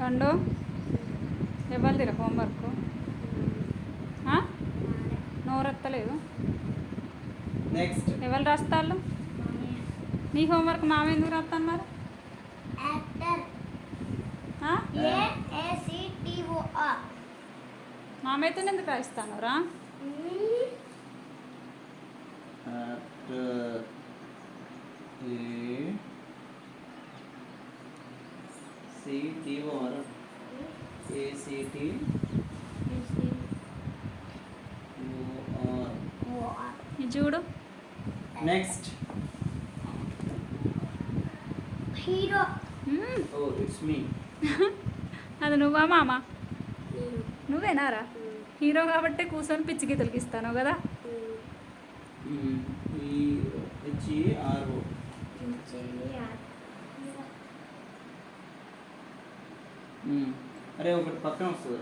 రెండు. ఎవరు తిర homework? నోరెత్తలేదు. Next ఎవరు రాస్తారు నీ హోంవర్క్ మామ ఎందుకు రాస్తాను మరి మామైతే ఎందుకు రాయిస్తాను రా సిటిఓఆర్ ఏసిటి ఓఆర్ ఓ ఆర్ ఇది చూడు. Next hero. Oh it's me అది నువ్వా మామ? నువ్వేనారా? హీరో కాబట్టి కూర్చొని పిచ్చి గీతలకి ఇస్తాను కదా? ఈ అరే ఒకటి పక్కన వస్తుంది.